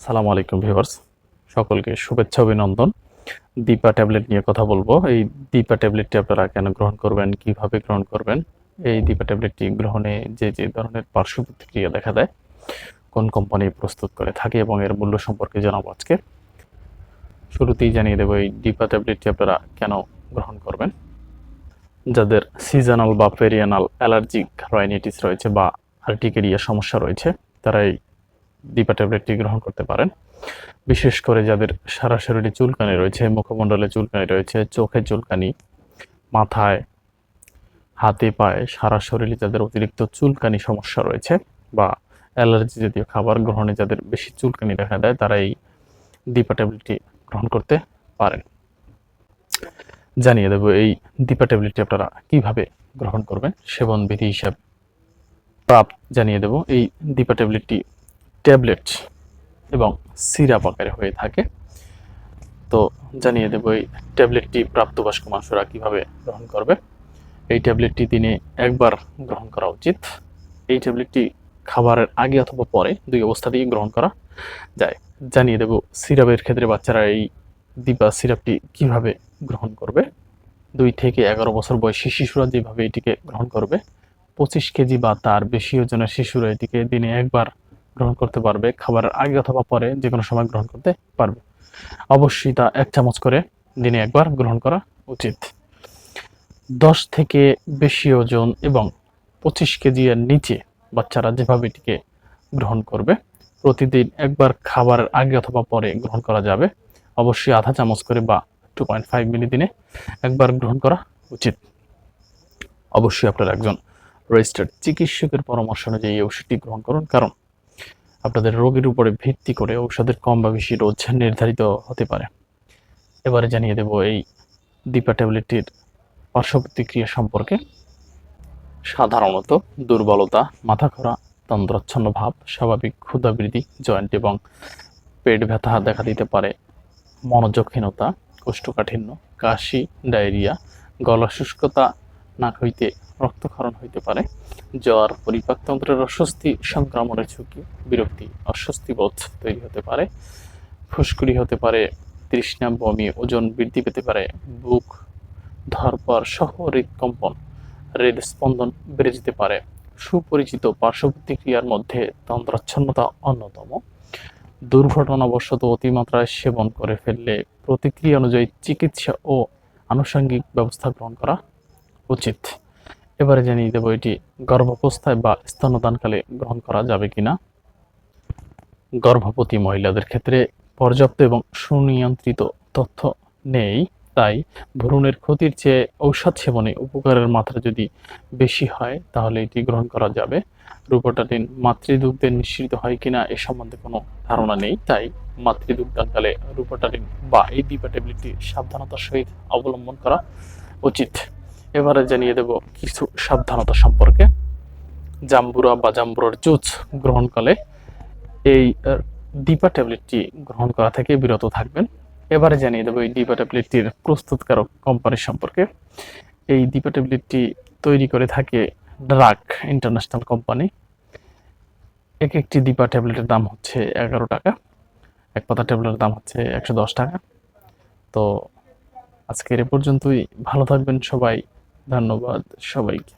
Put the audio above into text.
সালামু আলাইকুম ভিউয়ার্স। সকলকে শুভেচ্ছা, অভিনন্দন। দীপা ট্যাবলেট নিয়ে কথা বলব। এই দীপা ট্যাবলেটটি আপনারা কেন গ্রহণ করবেন, কীভাবে গ্রহণ করবেন? এই দীপা ট্যাবলেটটি গ্রহণে যে যে ধরনের পার্শ্ব প্রতিক্রিয়া দেখা দেয়, কোন কোম্পানি প্রস্তুত করে থাকে এবং এর মূল্য সম্পর্কে জানাব আজকে। শুরুতেই জানিয়ে দেবো, এই দীপা ট্যাবলেটটি আপনারা কেন গ্রহণ করবেন? যাদের সিজনাল বা পেরিয়ানাল অ্যালার্জিক রাইনাইটিস রয়েছে বা আর্টিকেরিয়া সমস্যা রয়েছে তারা এই দীপা ট্যাবলেটটি গ্রহণ করতে পারেন। বিশেষ করে যাদের সারা শরীরে চুলকানি রয়েছে, মুখমণ্ডলে চুলকানি রয়েছে, চোখে চুলকানি, মাথায়, হাতে, পায়ে সারা শরীরে যাদের অতিরিক্ত চুলকানি সমস্যা রয়েছে বা অ্যালার্জি জাতীয় খাবার গ্রহণে যাদের বেশি চুলকানি দেখা দেয়, তারা এই দীপা ট্যাবলেটটি গ্রহণ করতে পারেন। জানিয়ে দেব এই দীপা ট্যাবলেটটি আপনারা কীভাবে গ্রহণ করবেন, সেবন বিধি হিসাব। প্রাপ্ত জানিয়ে দেব এই দীপা ট্যাবলেটটি ট্যাবলেট এবং সিরাপ আকারে হয়ে থাকে। তো জানিয়ে দেব এই ট্যাবলেটটি প্রাপ্তবয়স্ক মানুষরা কীভাবে গ্রহণ করবে। এই ট্যাবলেটটি দিনে একবার গ্রহণ করা উচিত। এই ট্যাবলেটটি খাবারের আগে অথবা পরে দুই অবস্থাতেই গ্রহণ করা যায়। জানিয়ে দেব সিরাপের ক্ষেত্রে বাচ্চারা এই দিবা সিরাপটি কীভাবে গ্রহণ করবে। দুই থেকে এগারো বছর বয়সী শিশুরা যেভাবে এটিকে গ্রহণ করবে, পঁচিশ কেজি বা তার বেশি ওজনের শিশুরা এটিকে দিনে একবার গ্রহণ করতে পারবে খাবারের আগে অথবা পরে যে কোনো সময় গ্রহণ করতে পারবে। অবশ্যই তা এক চামচ করে দিনে একবার গ্রহণ করা উচিত। দশ থেকে বেশি ওজন এবং পঁচিশ কেজি এর নিচে বাচ্চারা যেভাবে এটিকে গ্রহণ করবে, প্রতিদিন একবার খাবারের আগে অথবা পরে গ্রহণ করা যাবে। অবশ্যই আধা চামচ করে বা টু পয়েন্ট ফাইভ মিলি দিনে একবার গ্রহণ করা উচিত। অবশ্যই আপনারা একজন রেজিস্টার্ড চিকিৎসকের পরামর্শ অনুযায়ী এই ওষুধটি গ্রহণ করুন, কারণ আপনাদের রোগের উপরে ভিত্তি করে ঔষধের কম বা বেশি রোজ নির্ধারিত হতে পারে। এবারে জানিয়ে দেব এই দীপা ট্যাবলেটটির পার্শ্ব প্রতিক্রিয়া সম্পর্কে। সাধারণত দুর্বলতা মাথা ঘোরা তন্দ্রাচ্ছন্ন ভাব, স্বাভাবিক ক্ষুধাবৃদ্ধি, জয়েন্ট এবং পেট ব্যথা দেখা দিতে পারে, মনোযোগহীনতা, কোষ্ঠকাঠিন্য, কাশি, ডায়রিয়া গলা শুষ্কতা নাক হইতে রক্তক্ষরণ হইতে পারে। জ্বর পরিপাকতন্ত্রের অস্বস্তি, সংক্রমণের ঝুঁকি, বিরক্তি, অস্বস্তি বোধ তৈরি হতে পারে। ফুসকুড়ি হতে পারে, তৃষ্ণা, বমি, ওজন বৃদ্ধি পেতে পারে। বুক, ধরপর সহ হৃদকম্পন হৃদস্পন্দন বেড়ে যেতে পারে। সুপরিচিত পার্শ্ব প্রতিক্রিয়ার মধ্যে তন্ত্রাচ্ছন্নতা অন্যতম। দুর্ঘটনাবশত অতিমাত্রায় সেবন করে ফেললে প্রতিক্রিয়া অনুযায়ী চিকিৎসা ও আনুষঙ্গিক ব্যবস্থা গ্রহণ করা উচিত। এবারে জানিয়ে দেবো এটি গর্ভাবস্থায় বা স্তনদানকালে গ্রহণ করা যাবে কিনা। গর্ভবতী মহিলাদের ক্ষেত্রে পর্যাপ্ত এবং সুনিয়ন্ত্রিত তথ্য নেই, তাই ভ্রূণের ক্ষতির চেয়ে ঔষধ সেবনে উপকারের মাত্রা যদি বেশি হয়, তাহলে এটি গ্রহণ করা যাবে। রূপটাটিন মাতৃদুগ্ধে নিঃসৃত হয় কিনা, এ সম্বন্ধে কোনো ধারণা নেই, তাই মাতৃদুগ্ধানকালে রূপটাটিন বা এই ডিপা ট্যাবলেটটি সাবধানতার সহিত অবলম্বন করা উচিত। এবারে জানিয়ে দেব কিছু সাবধানতা সম্পর্কে। জাম্বুরা বা জাম্বুরার জুস গ্রহণকালে এই ডিপা ট্যাবলেটটি গ্রহণ করা থেকে বিরত থাকবেন। এবারে জানিয়ে দেবো এই ডিপা ট্যাবলেটটির প্রস্তুতকারক কোম্পানি সম্পর্কে। এই ডিপা ট্যাবলেটটি তৈরি করে থাকে ড্রাক ইন্টারন্যাশনাল কোম্পানি। এক একটি ডিপা ট্যাবলেটের দাম হচ্ছে এগারো টাকা, এক পাতা ট্যাবলেটের দাম হচ্ছে একশো দশ টাকা। তো আজকের এ পর্যন্তই, ভালো থাকবেন সবাই। ধন্যবাদ সবাইকে।